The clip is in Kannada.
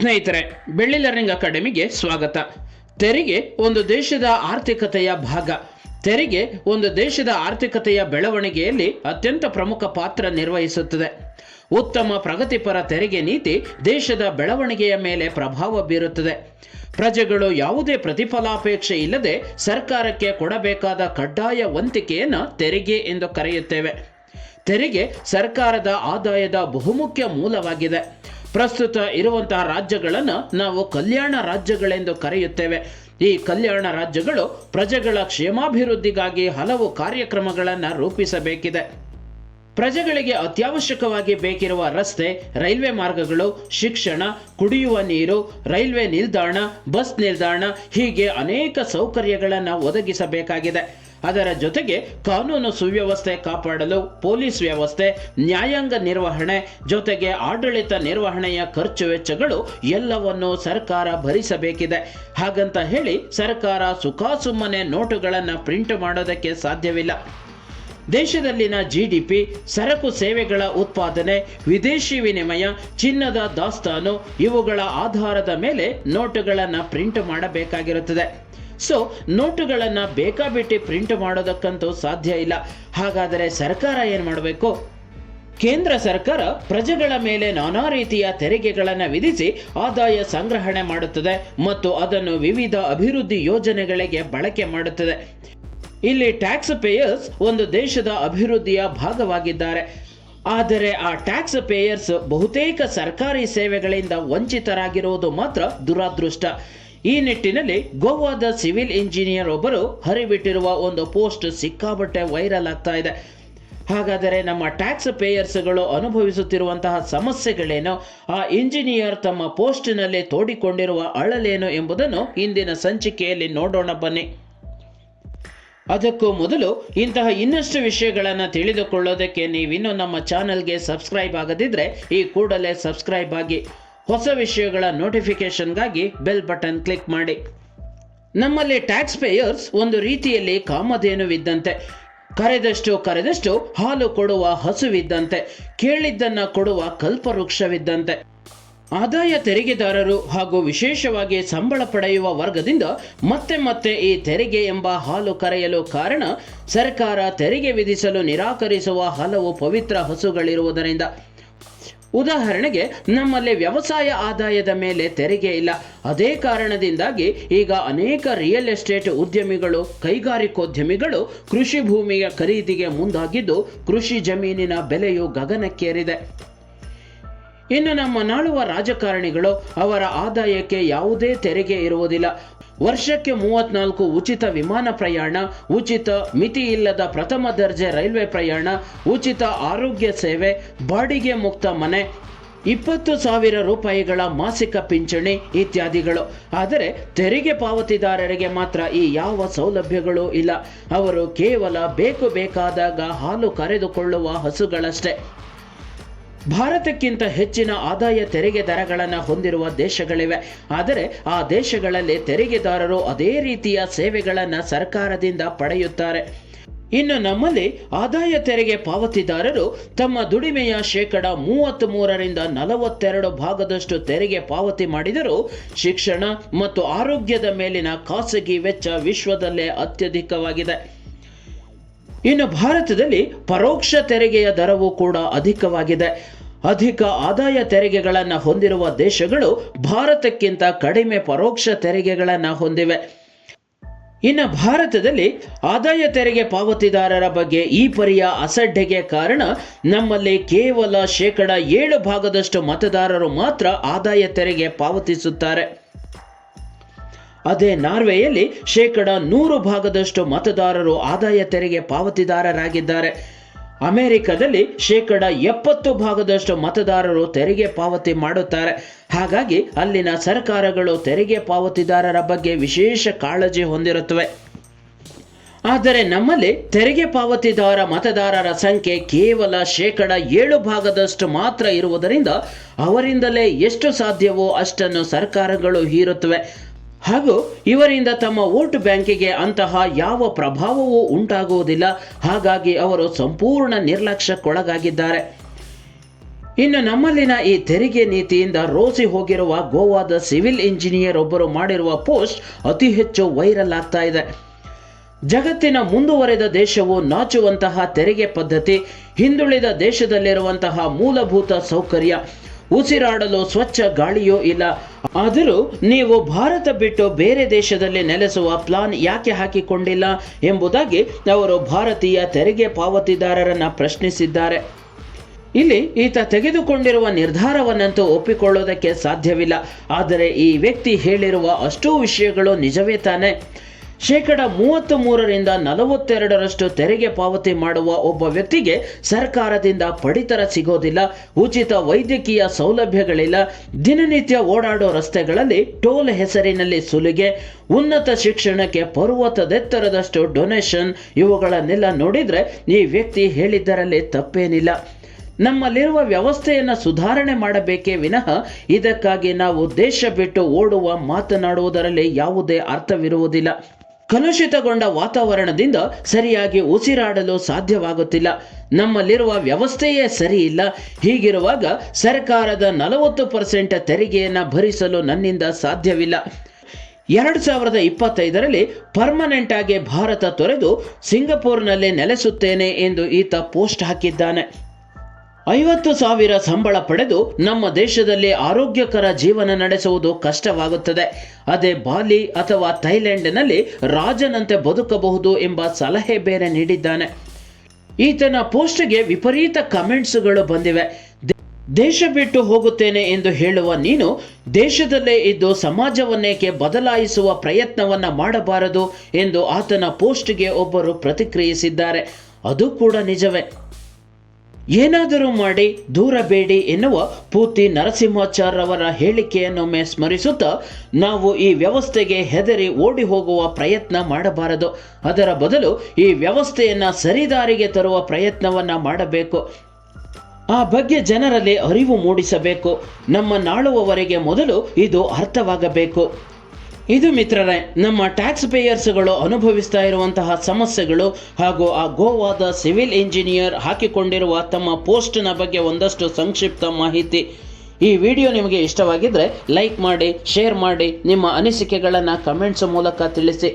ಸ್ನೇಹಿತರೆ, ಬೆಳ್ಳಿ ಲರ್ನಿಂಗ್ ಅಕಾಡೆಮಿಗೆ ಸ್ವಾಗತ. ತೆರಿಗೆ ಒಂದು ದೇಶದ ಆರ್ಥಿಕತೆಯ ಭಾಗ. ತೆರಿಗೆ ಒಂದು ದೇಶದ ಆರ್ಥಿಕತೆಯ ಬೆಳವಣಿಗೆಯಲ್ಲಿ ಅತ್ಯಂತ ಪ್ರಮುಖ ಪಾತ್ರ ನಿರ್ವಹಿಸುತ್ತದೆ. ಉತ್ತಮ ಪ್ರಗತಿಪರ ತೆರಿಗೆ ನೀತಿ ದೇಶದ ಬೆಳವಣಿಗೆಯ ಮೇಲೆ ಪ್ರಭಾವ ಬೀರುತ್ತದೆ. ಪ್ರಜೆಗಳು ಯಾವುದೇ ಪ್ರತಿಫಲಾಪೇಕ್ಷೆ ಇಲ್ಲದೆ ಸರ್ಕಾರಕ್ಕೆ ಕೊಡಬೇಕಾದ ಕಡ್ಡಾಯ ವಂತಿಕೆಯನ್ನು ತೆರಿಗೆ ಎಂದು ಕರೆಯುತ್ತೇವೆ. ತೆರಿಗೆ ಸರ್ಕಾರದ ಆದಾಯದ ಬಹುಮುಖ್ಯ ಮೂಲವಾಗಿದೆ. ಪ್ರಸ್ತುತ ಇರುವಂತಹ ರಾಜ್ಯಗಳನ್ನು ನಾವು ಕಲ್ಯಾಣ ರಾಜ್ಯಗಳೆಂದು ಕರೆಯುತ್ತೇವೆ. ಈ ಕಲ್ಯಾಣ ರಾಜ್ಯಗಳು ಪ್ರಜೆಗಳ ಕ್ಷೇಮಾಭಿವೃದ್ಧಿಗಾಗಿ ಹಲವು ಕಾರ್ಯಕ್ರಮಗಳನ್ನು ರೂಪಿಸಬೇಕಿದೆ. ಪ್ರಜೆಗಳಿಗೆ ಅತ್ಯವಶ್ಯಕವಾಗಿ ಬೇಕಿರುವ ರಸ್ತೆ, ರೈಲ್ವೆ ಮಾರ್ಗಗಳು, ಶಿಕ್ಷಣ, ಕುಡಿಯುವ ನೀರು, ರೈಲ್ವೆ ನಿಲ್ದಾಣ, ಬಸ್ ನಿಲ್ದಾಣ ಹೀಗೆ ಅನೇಕ ಸೌಕರ್ಯಗಳನ್ನು ಒದಗಿಸಬೇಕಾಗಿದೆ. ಅದರ ಜೊತೆಗೆ ಕಾನೂನು ಸುವ್ಯವಸ್ಥೆ ಕಾಪಾಡಲು ಪೊಲೀಸ್ ವ್ಯವಸ್ಥೆ, ನ್ಯಾಯಾಂಗ ನಿರ್ವಹಣೆ, ಜೊತೆಗೆ ಆಡಳಿತ ನಿರ್ವಹಣೆಯ ಖರ್ಚು ವೆಚ್ಚಗಳು ಎಲ್ಲವನ್ನು ಸರ್ಕಾರ ಭರಿಸಬೇಕಿದೆ. ಹಾಗಂತ ಹೇಳಿ ಸರ್ಕಾರ ಸುಖಾಸುಮ್ಮನೆ ನೋಟುಗಳನ್ನು ಪ್ರಿಂಟ್ ಮಾಡೋದಕ್ಕೆ ಸಾಧ್ಯವಿಲ್ಲ. ದೇಶದಲ್ಲಿನ ಜಿಡಿಪಿ ಸರಕು ಸೇವೆಗಳ ಉತ್ಪಾದನೆ, ವಿದೇಶಿ ವಿನಿಮಯ, ಚಿನ್ನದ ದಾಸ್ತಾನು ಇವುಗಳ ಆಧಾರದ ಮೇಲೆ ನೋಟುಗಳನ್ನು ಪ್ರಿಂಟ್ ಮಾಡಬೇಕಾಗಿರುತ್ತದೆ. ಸೊ ನೋಟುಗಳನ್ನು ಬೇಕಾಬಿಟ್ಟಿ ಪ್ರಿಂಟ್ ಮಾಡೋದಕ್ಕಂತೂ ಸಾಧ್ಯ ಇಲ್ಲ. ಹಾಗಾದರೆ ಸರ್ಕಾರ ಏನು ಮಾಡಬೇಕು? ಕೇಂದ್ರ ಸರ್ಕಾರ ಪ್ರಜೆಗಳ ಮೇಲೆ ನಾನಾ ರೀತಿಯ ತೆರಿಗೆಗಳನ್ನು ವಿಧಿಸಿ ಆದಾಯ ಸಂಗ್ರಹಣೆ ಮಾಡುತ್ತದೆ ಮತ್ತು ಅದನ್ನು ವಿವಿಧ ಅಭಿವೃದ್ಧಿ ಯೋಜನೆಗಳಿಗೆ ಬಳಕೆ ಮಾಡುತ್ತದೆ. ಇಲ್ಲಿ ಟ್ಯಾಕ್ಸ್ ಪೇಯರ್ಸ್ ಒಂದು ದೇಶದ ಅಭಿವೃದ್ಧಿಯ ಭಾಗವಾಗಿದ್ದಾರೆ. ಆದರೆ ಆ ಟ್ಯಾಕ್ಸ್ ಪೇಯರ್ಸ್ ಬಹುತೇಕ ಸರ್ಕಾರಿ ಸೇವೆಗಳಿಂದ ವಂಚಿತರಾಗಿರುವುದು ಮಾತ್ರ ದುರಾದೃಷ್ಟ. ಈ ನಿಟ್ಟಿನಲ್ಲಿ ಗೋವಾದ ಸಿವಿಲ್ ಇಂಜಿನಿಯರ್ ಒಬ್ಬರು ಹರಿಬಿಟ್ಟಿರುವ ಒಂದು ಪೋಸ್ಟ್ ಸಿಕ್ಕಾಬಟ್ಟೆ ವೈರಲ್ ಆಗ್ತಾ ಇದೆ. ಹಾಗಾದರೆ ನಮ್ಮ ಟ್ಯಾಕ್ಸ್ ಪೇಯರ್ಸ್ಗಳು ಅನುಭವಿಸುತ್ತಿರುವಂತಹ ಸಮಸ್ಯೆಗಳೇನು? ಆ ಇಂಜಿನಿಯರ್ ತಮ್ಮ ಪೋಸ್ಟ್ನಲ್ಲಿ ತೋಡಿಕೊಂಡಿರುವ ಅಳಲೇನು ಎಂಬುದನ್ನು ಇಂದಿನ ಸಂಚಿಕೆಯಲ್ಲಿ ನೋಡೋಣ ಬನ್ನಿ. ಅದಕ್ಕೂ ಮೊದಲು ಇಂತಹ ಇನ್ನಷ್ಟು ವಿಷಯಗಳನ್ನು ತಿಳಿದುಕೊಳ್ಳೋದಕ್ಕೆ ನೀವಿನ್ನೂ ನಮ್ಮ ಚಾನಲ್ಗೆ ಸಬ್ಸ್ಕ್ರೈಬ್ ಆಗದಿದ್ದರೆ ಈ ಕೂಡಲೇ ಸಬ್ಸ್ಕ್ರೈಬ್ ಆಗಿ. ಹೊಸ ವಿಷಯಗಳ ನೋಟಿಫಿಕೇಷನ್ಗಾಗಿ ಬೆಲ್ ಬಟನ್ ಕ್ಲಿಕ್ ಮಾಡಿ. ನಮ್ಮಲ್ಲಿ ಟ್ಯಾಕ್ಸ್ ಪೇಯರ್ಸ್ ಒಂದು ರೀತಿಯಲ್ಲಿ ಕಾಮಧೇನುವಿದ್ದಂತೆ. ಕರೆದಷ್ಟು ಕರೆದಷ್ಟು ಹಾಲು ಕೊಡುವ ಹಸುವಿದ್ದಂತೆ, ಕೇಳಿದ್ದನ್ನ ಕೊಡುವ ಕಲ್ಪವೃಕ್ಷವಿದ್ದಂತೆ. ಆದಾಯ ತೆರಿಗೆದಾರರು ಹಾಗೂ ವಿಶೇಷವಾಗಿ ಸಂಬಳ ಪಡೆಯುವ ವರ್ಗದಿಂದ ಮತ್ತೆ ಮತ್ತೆ ಈ ತೆರಿಗೆ ಎಂಬ ಹಾಲು ಕರೆಯಲು ಕಾರಣ ಸರ್ಕಾರ ತೆರಿಗೆ ವಿಧಿಸಲು ನಿರಾಕರಿಸುವ ಹಲವು ಪವಿತ್ರ ಹಸುಗಳಿರುವುದರಿಂದ. ಉದಾಹರಣೆಗೆ, ನಮ್ಮಲ್ಲಿ ವ್ಯವಸಾಯ ಆದಾಯದ ಮೇಲೆ ತೆರಿಗೆ ಇಲ್ಲ. ಅದೇ ಕಾರಣದಿಂದಾಗಿ ಈಗ ಅನೇಕ ರಿಯಲ್ ಎಸ್ಟೇಟ್ ಉದ್ಯಮಿಗಳು, ಕೈಗಾರಿಕೋದ್ಯಮಿಗಳು ಕೃಷಿ ಭೂಮಿಯ ಖರೀದಿಗೆ ಮುಂದಾಗಿದ್ದು ಕೃಷಿ ಜಮೀನಿನ ಬೆಲೆಯು ಗಗನಕ್ಕೇರಿದೆ. ಇನ್ನು ನಮ್ಮ ನಾಳುವ ರಾಜಕಾರಣಿಗಳು ಅವರ ಆದಾಯಕ್ಕೆ ಯಾವುದೇ ತೆರಿಗೆ ಇರುವುದಿಲ್ಲ. ವರ್ಷಕ್ಕೆ ಮೂವತ್ನಾಲ್ಕು ಉಚಿತ ವಿಮಾನ ಪ್ರಯಾಣ, ಉಚಿತ ಮಿತಿ ಇಲ್ಲದ ಪ್ರಥಮ ದರ್ಜೆ ರೈಲ್ವೆ ಪ್ರಯಾಣ, ಉಚಿತ ಆರೋಗ್ಯ ಸೇವೆ, ಬಾಡಿಗೆ ಮುಕ್ತ ಮನೆ, ಇಪ್ಪತ್ತು ಸಾವಿರ ರೂಪಾಯಿಗಳ ಮಾಸಿಕ ಪಿಂಚಣಿ ಇತ್ಯಾದಿಗಳು. ಆದರೆ ತೆರಿಗೆ ಪಾವತಿದಾರರಿಗೆ ಮಾತ್ರ ಈ ಯಾವ ಸೌಲಭ್ಯಗಳು ಇಲ್ಲ. ಅವರು ಕೇವಲ ಬೇಕು ಬೇಕಾದಾಗ ಹಾಲು ಕರೆದುಕೊಳ್ಳುವ ಹಸುಗಳಷ್ಟೇ. ಭಾರತಕ್ಕಿಂತ ಹೆಚ್ಚಿನ ಆದಾಯ ತೆರಿಗೆ ದರಗಳನ್ನು ಹೊಂದಿರುವ ದೇಶಗಳಿವೆ. ಆದರೆ ಆ ದೇಶಗಳಲ್ಲಿ ತೆರಿಗೆದಾರರು ಅದೇ ರೀತಿಯ ಸೇವೆಗಳನ್ನು ಸರ್ಕಾರದಿಂದ ಪಡೆಯುತ್ತಾರೆ. ಇನ್ನು ನಮ್ಮಲ್ಲಿ ಆದಾಯ ತೆರಿಗೆ ಪಾವತಿದಾರರು ತಮ್ಮ ದುಡಿಮೆಯ ಶೇಕಡ ಮೂವತ್ತ್ ಮೂರರಿಂದ ನಲವತ್ತೆರಡು ಭಾಗದಷ್ಟು ತೆರಿಗೆ ಪಾವತಿ ಮಾಡಿದರೂ ಶಿಕ್ಷಣ ಮತ್ತು ಆರೋಗ್ಯದ ಮೇಲಿನ ಖಾಸಗಿ ವೆಚ್ಚ ವಿಶ್ವದಲ್ಲೇ ಅತ್ಯಧಿಕವಾಗಿದೆ. ಇನ್ನು ಭಾರತದಲ್ಲಿ ಪರೋಕ್ಷ ತೆರಿಗೆಯ ದರವು ಕೂಡ ಅಧಿಕವಾಗಿದೆ. ಅಧಿಕ ಆದಾಯ ತೆರಿಗೆಗಳನ್ನು ಹೊಂದಿರುವ ದೇಶಗಳು ಭಾರತಕ್ಕಿಂತ ಕಡಿಮೆ ಪರೋಕ್ಷ ತೆರಿಗೆಗಳನ್ನು ಹೊಂದಿವೆ. ಇನ್ನು ಭಾರತದಲ್ಲಿ ಆದಾಯ ತೆರಿಗೆ ಪಾವತಿದಾರರ ಬಗ್ಗೆ ಈ ಪರಿಯ ಅಸಡ್ಡೆಗೆ ಕಾರಣ ನಮ್ಮಲ್ಲಿ ಕೇವಲ ಶೇಕಡ ಏಳು ಭಾಗದಷ್ಟು ಮತದಾರರು ಮಾತ್ರ ಆದಾಯ ತೆರಿಗೆ ಪಾವತಿಸುತ್ತಾರೆ. ಅದೇ ನಾರ್ವೆಯಲ್ಲಿ ಶೇಕಡ ನೂರು ಭಾಗದಷ್ಟು ಮತದಾರರು ಆದಾಯ ತೆರಿಗೆ ಪಾವತಿದಾರರಾಗಿದ್ದಾರೆ. ಅಮೆರಿಕದಲ್ಲಿ ಶೇಕಡ ಎಪ್ಪತ್ತು ಭಾಗದಷ್ಟು ಮತದಾರರು ತೆರಿಗೆ ಪಾವತಿ ಮಾಡುತ್ತಾರೆ. ಹಾಗಾಗಿ ಅಲ್ಲಿನ ಸರ್ಕಾರಗಳು ತೆರಿಗೆ ಪಾವತಿದಾರರ ಬಗ್ಗೆ ವಿಶೇಷ ಕಾಳಜಿ ಹೊಂದಿರುತ್ತವೆ. ಆದರೆ ನಮ್ಮಲ್ಲಿ ತೆರಿಗೆ ಪಾವತಿದಾರ ಮತದಾರರ ಸಂಖ್ಯೆ ಕೇವಲ ಶೇಕಡ ಏಳು ಭಾಗದಷ್ಟು ಮಾತ್ರ ಇರುವುದರಿಂದ ಅವರಿಂದಲೇ ಎಷ್ಟು ಸಾಧ್ಯವೋ ಅಷ್ಟನ್ನು ಸರ್ಕಾರಗಳು ಹೀರುತ್ತವೆ. ಹಾಗೂ ಇವರಿಂದ ತಮ್ಮ ವೋಟ್ ಬ್ಯಾಂಕಿಗೆ ಅಂತಹ ಯಾವ ಪ್ರಭಾವವೂ ಉಂಟಾಗುವುದಿಲ್ಲ. ಹಾಗಾಗಿ ಅವರು ಸಂಪೂರ್ಣ ನಿರ್ಲಕ್ಷ್ಯಕ್ಕೊಳಗಾಗಿದ್ದಾರೆ. ಇನ್ನು ನಮ್ಮಲ್ಲಿನ ಈ ತೆರಿಗೆ ನೀತಿಯಿಂದ ರೋಸಿ ಹೋಗಿರುವ ಗೋವಾದ ಸಿವಿಲ್ ಇಂಜಿನಿಯರ್ ಒಬ್ಬರು ಮಾಡಿರುವ ಪೋಸ್ಟ್ ಅತಿ ಹೆಚ್ಚು ವೈರಲ್ ಆಗ್ತಾ ಇದೆ. ಜಗತ್ತಿನ ಮುಂದುವರೆದ ದೇಶವು ನಾಚುವಂತಹ ತೆರಿಗೆ ಪದ್ಧತಿ, ಹಿಂದುಳಿದ ದೇಶದಲ್ಲಿರುವಂತಹ ಮೂಲಭೂತ ಸೌಕರ್ಯ ಉಸಿರಾಡಲು ಸ್ವಚ್ಛ ಗಾಳಿಯೂ ಇಲ್ಲ. ಆದರೂ ನೀವು ಭಾರತ ಬಿಟ್ಟು ಬೇರೆ ದೇಶದಲ್ಲಿ ನೆಲೆಸುವ ಪ್ಲಾನ್ ಯಾಕೆ ಹಾಕಿಕೊಂಡಿಲ್ಲ ಎಂಬುದಾಗಿ ಅವರು ಭಾರತೀಯ ತೆರಿಗೆ ಪಾವತಿದಾರರನ್ನ ಪ್ರಶ್ನಿಸಿದ್ದಾರೆ. ಇಲ್ಲಿ ಈತ ತೆಗೆದುಕೊಂಡಿರುವ ನಿರ್ಧಾರವನ್ನಂತೂ ಒಪ್ಪಿಕೊಳ್ಳೋದಕ್ಕೆ ಸಾಧ್ಯವಿಲ್ಲ. ಆದರೆ ಈ ವ್ಯಕ್ತಿ ಹೇಳಿರುವ ಅಷ್ಟೂ ವಿಷಯಗಳು ನಿಜವೇ ತಾನೆ. ಶೇಕಡ ಮೂವತ್ತ್ ಮೂರರಿಂದ ನಲವತ್ತೆರಡರಷ್ಟು ತೆರಿಗೆ ಪಾವತಿ ಮಾಡುವ ಒಬ್ಬ ವ್ಯಕ್ತಿಗೆ ಸರ್ಕಾರದಿಂದ ಪಡಿತರ ಸಿಗೋದಿಲ್ಲ. ಉಚಿತ ವೈದ್ಯಕೀಯ ಸೌಲಭ್ಯಗಳಿಲ್ಲ. ದಿನನಿತ್ಯ ಓಡಾಡೋ ರಸ್ತೆಗಳಲ್ಲಿ ಟೋಲ್ ಹೆಸರಿನಲ್ಲಿ ಸುಲಿಗೆ. ಉನ್ನತ ಶಿಕ್ಷಣಕ್ಕೆ ಪರ್ವತದೆತ್ತರದಷ್ಟು ಡೊನೇಷನ್ ಇವುಗಳನ್ನೆಲ್ಲ ನೋಡಿದ್ರೆ ಈ ವ್ಯಕ್ತಿ ಹೇಳಿದ್ದರಲ್ಲಿ ತಪ್ಪೇನಿಲ್ಲ. ನಮ್ಮಲ್ಲಿರುವ ವ್ಯವಸ್ಥೆಯನ್ನು ಸುಧಾರಣೆ ಮಾಡಬೇಕೇ ವಿನಃ ಇದಕ್ಕಾಗಿ ನಾವು ದೇಶ ಬಿಟ್ಟು ಓಡುವ ಮಾತನಾಡುವುದರಲ್ಲಿ ಯಾವುದೇ ಅರ್ಥವಿರುವುದಿಲ್ಲ. ಕಲುಷಿತಗೊಂಡ ವಾತಾವರಣದಿಂದ ಸರಿಯಾಗಿ ಉಸಿರಾಡಲು ಸಾಧ್ಯವಾಗುತ್ತಿಲ್ಲ. ನಮ್ಮಲ್ಲಿರುವ ವ್ಯವಸ್ಥೆಯೇ ಸರಿಯಿಲ್ಲ. ಹೀಗಿರುವಾಗ ಸರ್ಕಾರದ ನಲವತ್ತು ಪರ್ಸೆಂಟ್ ತೆರಿಗೆಯನ್ನು ಭರಿಸಲು ನನ್ನಿಂದ ಸಾಧ್ಯವಿಲ್ಲ. ಎರಡು ಸಾವಿರದ ಇಪ್ಪತ್ತೈದರಲ್ಲಿ ಪರ್ಮನೆಂಟ್ ಆಗಿ ಭಾರತ ತೊರೆದು ಸಿಂಗಪೂರ್ನಲ್ಲಿ ನೆಲೆಸುತ್ತೇನೆ ಎಂದು ಈತ ಪೋಸ್ಟ್ ಹಾಕಿದ್ದಾನೆ. ಐವತ್ತು ಸಾವಿರ ಸಂಬಳ ಪಡೆದು ನಮ್ಮ ದೇಶದಲ್ಲಿ ಆರೋಗ್ಯಕರ ಜೀವನ ನಡೆಸುವುದು ಕಷ್ಟವಾಗುತ್ತದೆ. ಅದೇ ಬಾಲಿ ಅಥವಾ ಥೈಲ್ಯಾಂಡ್ನಲ್ಲಿ ರಾಜನಂತೆ ಬದುಕಬಹುದು ಎಂಬ ಸಲಹೆ ಬೇರೆ ನೀಡಿದ್ದಾನೆ. ಈತನ ಪೋಸ್ಟ್ಗೆ ವಿಪರೀತ ಕಮೆಂಟ್ಸ್ಗಳು ಬಂದಿವೆ. ದೇಶ ಬಿಟ್ಟು ಹೋಗುತ್ತೇನೆ ಎಂದು ಹೇಳುವ ನೀನು ದೇಶದಲ್ಲೇ ಇದ್ದು ಸಮಾಜವನ್ನೇಕೆ ಬದಲಾಯಿಸುವ ಪ್ರಯತ್ನವನ್ನ ಮಾಡಬಾರದು ಎಂದು ಆತನ ಪೋಸ್ಟ್ಗೆ ಒಬ್ಬರು ಪ್ರತಿಕ್ರಿಯಿಸಿದ್ದಾರೆ. ಅದು ಕೂಡ ನಿಜವೇ. ಏನಾದರೂ ಮಾಡಿ ದೂರ ಬೇಡಿ ಎನ್ನುವ ಪೂತಿ ನರಸಿಂಹಾಚಾರ್ಯವರ ಹೇಳಿಕೆಯನ್ನೊಮ್ಮೆ ಸ್ಮರಿಸುತ್ತಾ ನಾವು ಈ ವ್ಯವಸ್ಥೆಗೆ ಹೆದರಿ ಓಡಿ ಹೋಗುವ ಪ್ರಯತ್ನ ಮಾಡಬಾರದು. ಅದರ ಬದಲು ಈ ವ್ಯವಸ್ಥೆಯನ್ನ ಸರಿದಾರಿಗೆ ತರುವ ಪ್ರಯತ್ನವನ್ನ ಮಾಡಬೇಕು. ಆ ಬಗ್ಗೆ ಜನರಲ್ಲಿ ಅರಿವು ಮೂಡಿಸಬೇಕು. ನಮ್ಮ ನಾಳುವವರೆಗೆ ಮೊದಲು ಇದು ಅರ್ಥವಾಗಬೇಕು. ಇದು ಮಿತ್ರರೇ, ನಮ್ಮ ಟ್ಯಾಕ್ಸ್ ಪೇಯರ್ಸ್ಗಳು ಅನುಭವಿಸ್ತಾ ಇರುವಂತಹ ಸಮಸ್ಯೆಗಳು ಹಾಗೂ ಆ ಗೋವಾದ ಸಿವಿಲ್ ಇಂಜಿನಿಯರ್ ಹಾಕಿಕೊಂಡಿರುವ ತಮ್ಮ ಪೋಸ್ಟ್ನ ಬಗ್ಗೆ ಒಂದಷ್ಟು ಸಂಕ್ಷಿಪ್ತ ಮಾಹಿತಿ. ಈ ವಿಡಿಯೋ ನಿಮಗೆ ಇಷ್ಟವಾಗಿದ್ದರೆ ಲೈಕ್ ಮಾಡಿ, ಶೇರ್ ಮಾಡಿ, ನಿಮ್ಮ ಅನಿಸಿಕೆಗಳನ್ನು ಕಮೆಂಟ್ಸ್ ಮೂಲಕ ತಿಳಿಸಿ.